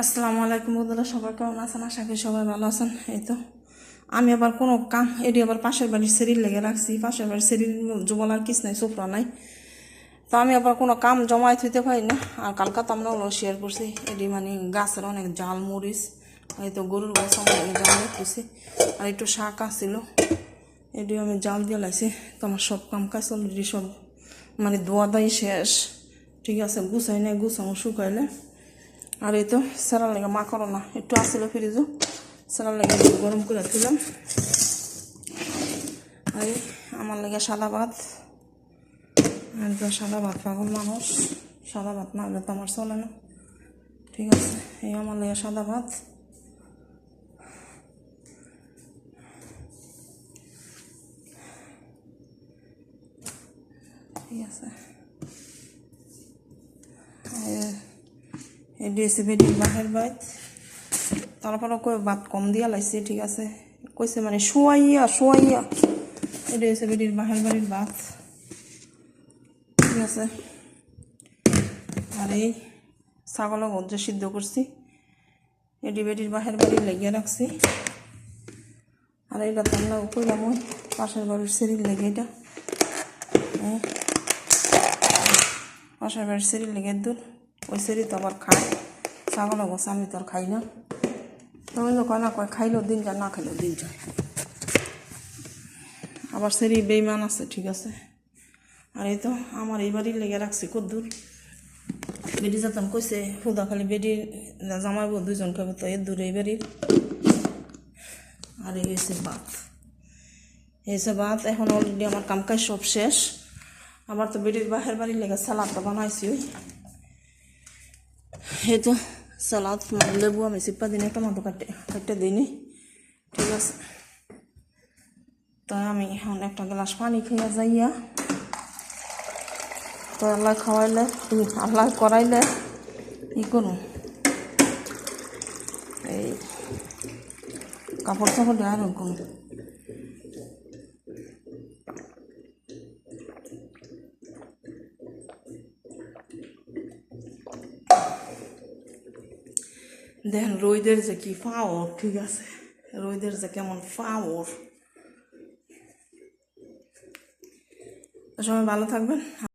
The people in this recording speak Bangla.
আসসালামু আলাইকুম বন্ধুরা, সবাই কেমন আছেন? আশা করি সবাই ভালো আছেন। এই তো, আমি আবার কোনো কাম, এটি আবার পাশের বাড়ির সেরির লেগে রাখছি। পাশের বাড়ির সেরির জবলার কিস নাই, সোফরা নাই। তো আমি আবার কোনো কাম জমায় থইতে পারি না। আর কালকা তো আমরা ওগুলো শেয়ার করছি। এটি মানে গাছের অনেক জাল, মরিচ, এই তো গরুর গাছ অনেক জাল করছি আর একটু শাক আসছিল এটি আমি জাল দিয়ে লাইছি। তো আমার সব কাম কাজ অলরেডি সব মানে দোয়া দাই শেষ। ঠিক আছে, গুছাই নাই গুছানো শুকাইলে। আর এই তো সেরার লেগে মা করো না একটু আসছিল ফ্রিজও সেরার লেগে গরম করে দিলাম আর আমার লেগে সাদা ভাত। একদম সাদা ভাত, পাগল মানুষ। সাদা ভাত না হলে তো আমার চলে না। ঠিক আছে, এই আমার লেগে সাদা ভাত। ঠিক আছে। এই রেসিপি দিন বাহের বাইত তারপরে কই ভাত কম দিয়া লাইছে ঠিক আছে। কইছে মানে শোয়াইয়া শোয়াইয়া এই রেসিপি দিন বাহের বাড়ির ভাত ঠিক আছে। আর এই ছাগলের গজ্জা সিদ্ধ করছি এডি বেডির বাহের বাড়ি লেগে রাখছি আর এটা তো আমরা কইলাম ওই পাশের বাড়ির সিঁড়ির লেগে এটা। পাশের বাড়ির সিঁড়ির লেগে দুধ ওই সিঁড়ি তো আবার খায়। ছাগলের গোছ আমি তো আর খাই না। তবে তো কয় না কয় খাইলেও দিন যায় না খাইলেও দিন যায় আবার সিঁড়ি বেইমান আছে, ঠিক আছে। আর এই তো আমার এই বাড়ির লেগে রাখছি কদ্দুর। বেডি যেতাম কইছে, হুদা খালি বেডির জামাইবো দুজন খাবে তো এর দূরে এই বাড়ির। আর এই ভাত এই হচ্ছে ভাত এখন অলরেডি আমার কাম কাজ সব শেষ। আবার তো বেডির বাহের বাড়ির লেগে সালাদটা বানাইছি ওই। এই তো সালাদ লেবু আমি সিপ্পা দিনে টমাটো কাটে কাটতে দিইনি ঠিক আছে। তাই আমি এখন একটা গ্লাস পানি খেয়ে যাইয়া তো আল্লাহ খাওয়াইলে, তুমি আল্লাহ করাইলে ই করুন এই কাপড় চাপড় দেওয়ার করুন দেখেন রোদের যে কি পাওয়ার ঠিক আছে। রোদের যে কেমন পাওয়ার সবাই ভালো থাকবেন।